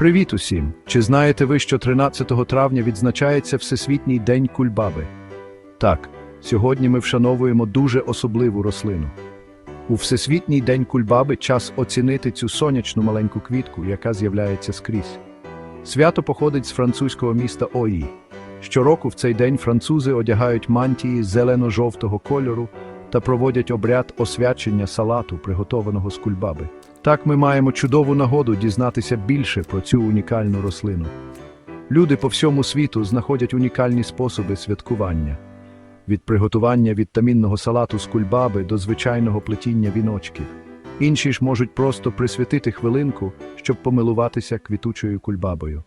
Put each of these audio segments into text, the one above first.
Привіт усім! Чи знаєте ви, що 13 травня відзначається Всесвітній день кульбаби? Так, сьогодні ми вшановуємо дуже особливу рослину. У Всесвітній день кульбаби час оцінити цю сонячну маленьку квітку, яка з'являється скрізь. Свято походить з французького міста Ої. Щороку в цей день французи одягають мантії зелено-жовтого кольору та проводять обряд освячення салату, приготованого з кульбаби. Так ми маємо чудову нагоду дізнатися більше про цю унікальну рослину. Люди по всьому світу знаходять унікальні способи святкування. Від приготування вітамінного салату з кульбаби до звичайного плетіння віночків. Інші ж можуть просто присвятити хвилинку, щоб помилуватися квітучою кульбабою.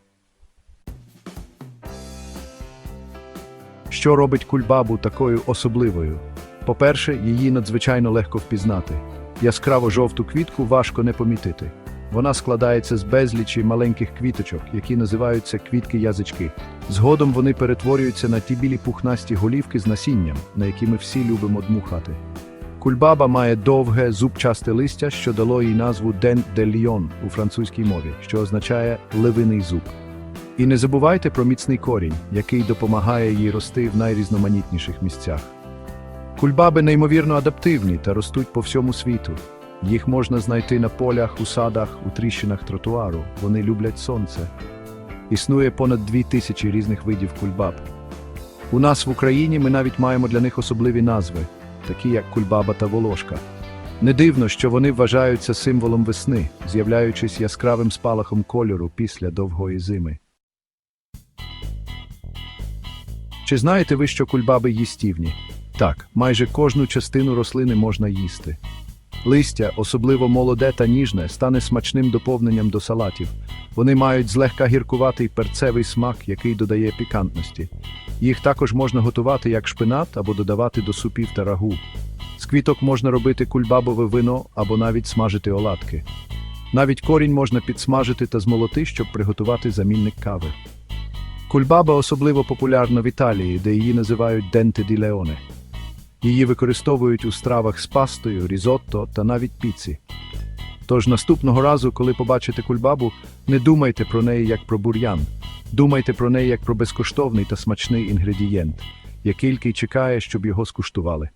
Що робить кульбабу такою особливою? По-перше, її надзвичайно легко впізнати. Яскраво жовту квітку важко не помітити. Вона складається з безлічі маленьких квіточок, які називаються квітки-язички. Згодом вони перетворюються на ті білі пухнасті голівки з насінням, на які ми всі любимо дмухати. Кульбаба має довге зубчасте листя, що дало їй назву «дент де ліон» у французькій мові, що означає «ливиний зуб». І не забувайте про міцний корінь, який допомагає їй рости в найрізноманітніших місцях. Кульбаби неймовірно адаптивні та ростуть по всьому світу. Їх можна знайти на полях, у садах, у тріщинах тротуару. Вони люблять сонце. Існує понад дві тисячі різних видів кульбаб. У нас в Україні ми навіть маємо для них особливі назви, такі як кульбаба та волошка. Не дивно, що вони вважаються символом весни, з'являючись яскравим спалахом кольору після довгої зими. Чи знаєте ви, що кульбаби їстівні? Так, майже кожну частину рослини можна їсти. Листя, особливо молоде та ніжне, стане смачним доповненням до салатів. Вони мають злегка гіркуватий перцевий смак, який додає пікантності. Їх також можна готувати як шпинат або додавати до супів та рагу. З квіток можна робити кульбабове вино або навіть смажити оладки. Навіть корінь можна підсмажити та змолоти, щоб приготувати замінник кави. Кульбаба особливо популярна в Італії, де її називають денте ді леоне. Її використовують у стравах з пастою, різотто та навіть піці. Тож наступного разу, коли побачите кульбабу, не думайте про неї як про бур'ян. Думайте про неї як про безкоштовний та смачний інгредієнт, який тільки чекає, щоб його скуштували.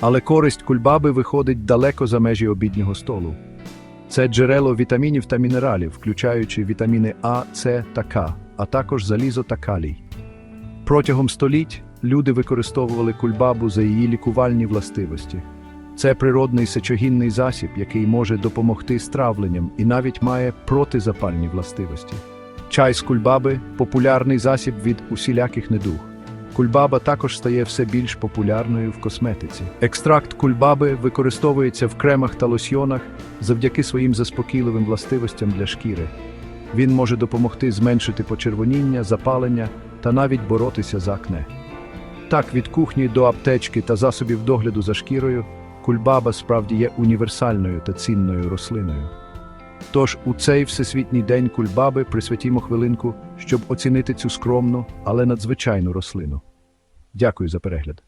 Але користь кульбаби виходить далеко за межі обіднього столу. Це джерело вітамінів та мінералів, включаючи вітаміни А, С та К, а також залізо та калій. Протягом століть люди використовували кульбабу за її лікувальні властивості. Це природний сечогінний засіб, який може допомогти з травленням і навіть має протизапальні властивості. Чай з кульбаби популярний засіб від усіляких недуг. Кульбаба також стає все більш популярною в косметиці. Екстракт кульбаби використовується в кремах та лосьйонах завдяки своїм заспокійливим властивостям для шкіри. Він може допомогти зменшити почервоніння, запалення та навіть боротися за акне. Так, від кухні до аптечки та засобів догляду за шкірою, кульбаба справді є універсальною та цінною рослиною. Тож у цей всесвітній день кульбаби присвятімо хвилинку, щоб оцінити цю скромну, але надзвичайну рослину. Дякую за перегляд.